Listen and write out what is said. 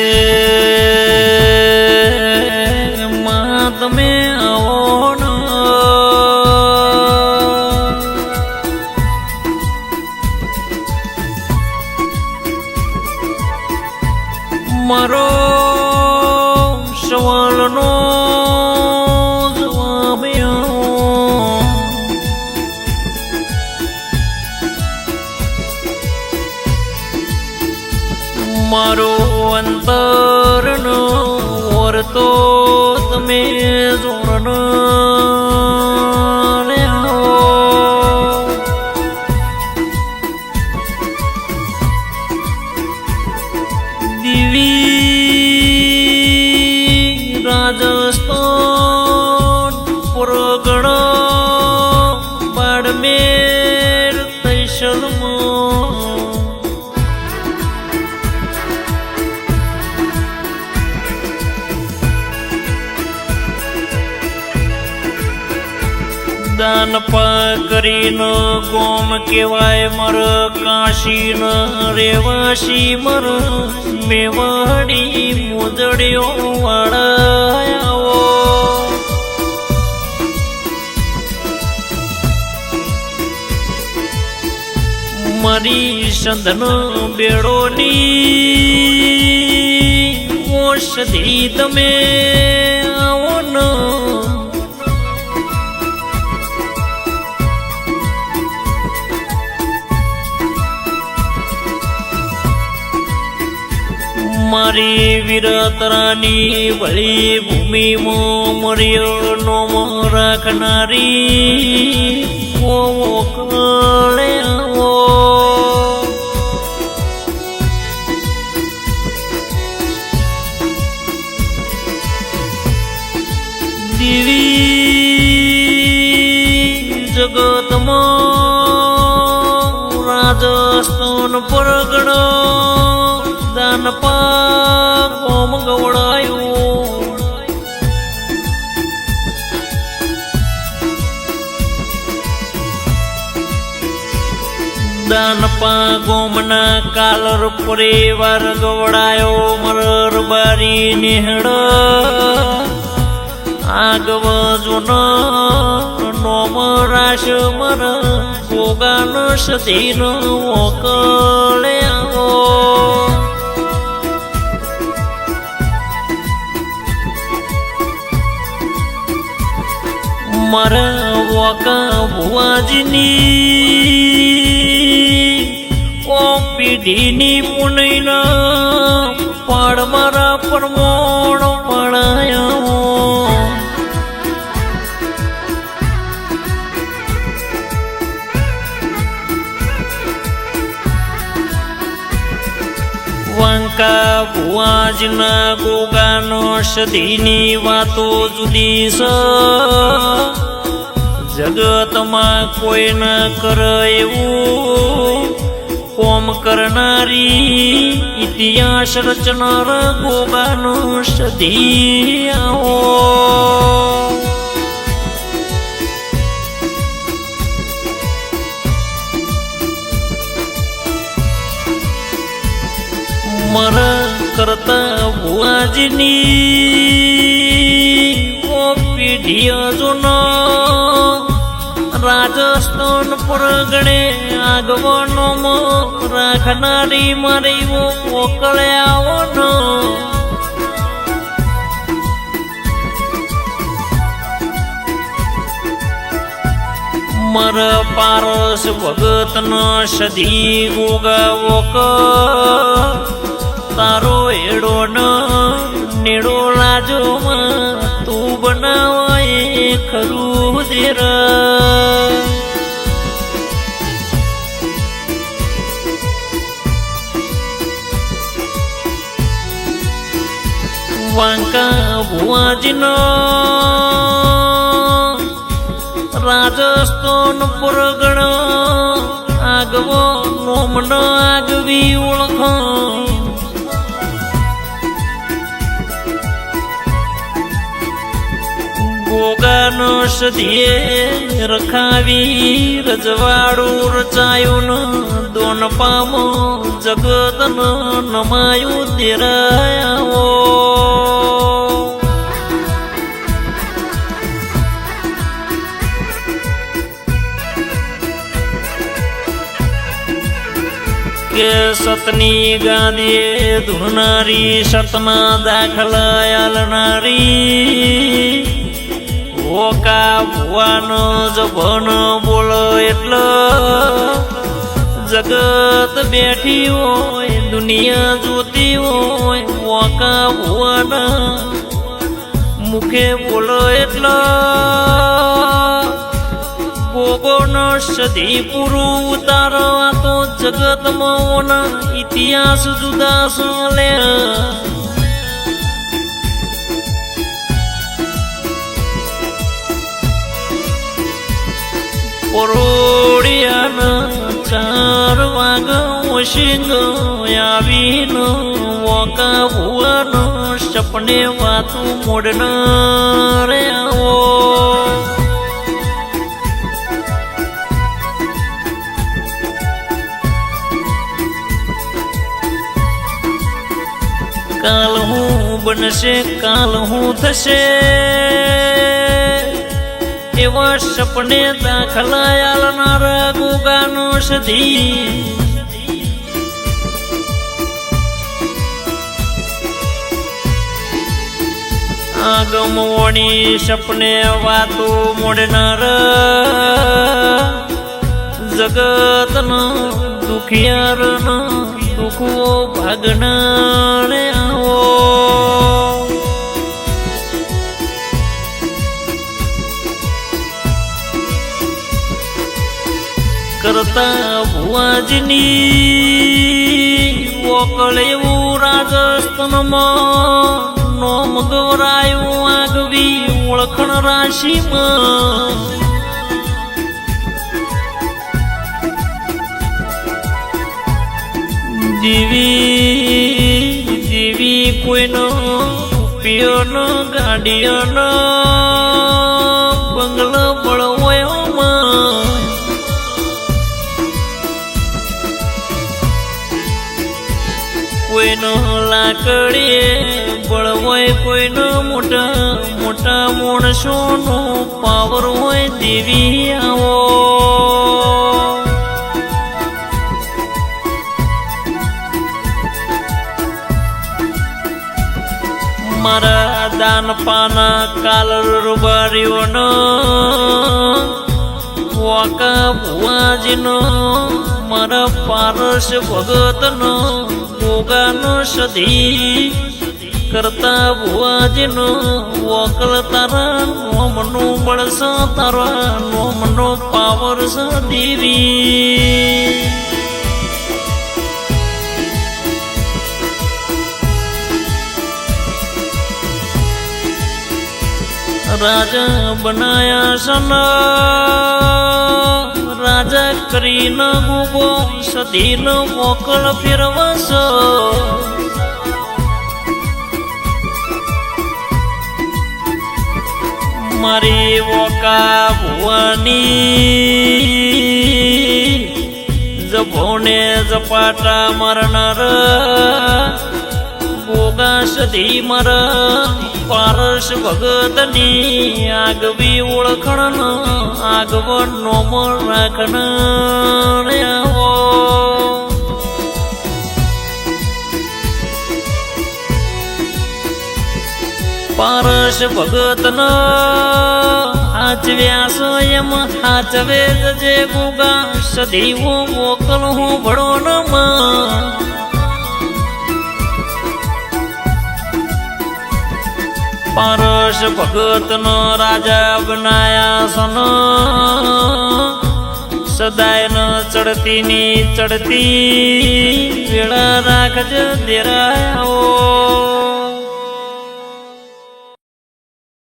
કે અંતરનો વર્તો દાન પા કરીને ગોમ કેવાય મર કાશી ન રેવાશી મર. મેવાડી મુદડ્યો વાળાવો મારી સંધન બેડોની, ઓષધી તમે મારી વિરતરાની ભળી ભૂમિમાં મર્યો નોમ રાખનારી કળે આવો દિવી જગતમાં રાજસ્થાન પરગણ દાન પાક ગવડાયો ગવડાયું. દાન પા ગોમના કાલર પરિવાર ગવડાયો. મરર બારી નિહળ આગવ જુન નોમ રાશ મર. ગોગાન સતીન ઓકળે આવો. મારા વકા ભુવાજીની. ઓ પીઢીની મુનૈના પાડ મારા પરમોણ પડાયા વાંકા ભુવાજના ગોગાનો સદીની વાતો જુદી સ. જગતમાં કોઈ ન કરે એવું. કોમ કરનારી ઇતિહાસ રચનાર ગોગાનો સદી આવો. મર કરતા ભુવાજની ઓ પીઢી જુન રાજસ્થાન પરગણે આગવાનો રાખનારી મારી મોકળે આવનો મર પારસ ભગત ન સધી ઉગાવો તારો એડો ન, નેડો લાજો તું બનાવાય ખરું દેર વાંકા ભુવાજીનો રાજસ્થાન પરગણ આગવો નોમનો આગવી ઓળખ. સદીએ રખાવી રજવાડું રચાયું દોન પામો જગત નમાયું તેરાયાઓ. કે સતની ગાદીએ ધૂનારી સતમાં દાખલા આલનારી ઓકા ભુવાનો જભન બોલો એટલો. જગત બેઠી હોય, દુનિયા જોતી હોય ભોકા ભુવાના મુખે બોલો એટલો. ભોગોનો સદી પૂરું ઉતારવા તો જગતમાં ઇતિહાસ જુદા ચાલે પરોડિયાના ચાર વાગ ઓશિંગ આવીનો વોકા ભુવાનો સપને વાતું મોડનાર આવો. કાલ હું બનશે, કાલ હું થશે. એવા સપને દાખલા આલનારા ગોગાનો સધી આગમવણી સપને વાતો મોડનાર. જગતનો દુખિયારનો દુખવો ભાગનારે કરતા ભુવાજની વોકળ એવું રાજસ્થાનમાં નોમ ગવરાયું આગવી ઓળખણ રાશિમાં. જીવી જીવી કોઈનો રૂપિયોનો ગાડીઓનો કોઈનો લાકડીએ બળવોય, કોઈનો મોટા મોટા માણસોનો પાવર હોય દેવી આવો. મારા દાન પાના કાલ રૂબારીઓનો વાકા ભુવાજીનો, મારા પારસ ભગતનો ગોગાનો સધી કરતા ભુવાજીનો વોકલ તારા નોમનો બળસ તારા નોમનો પાવર સ દેવી રાજા બનાયા સના કરીને ગુગો સદીનો મોકળ ફેરવસ મારી વોકા ભુવાની જભોને જપાટા મરનાર ગોગા સધી મર પારસ ભગતની આગવી ઓળખણ આગવન નોમ રાખણ પારસ ભગતન આચવ્યા સ્વયં આચવે જે ગુગા સદીવો મોકલ હું ભળો નમા પારસ ભગતનો રાજા બનાયા સન. સદાય ન ચડતી ની ચડતી વેળા રાખજ દેરાયો.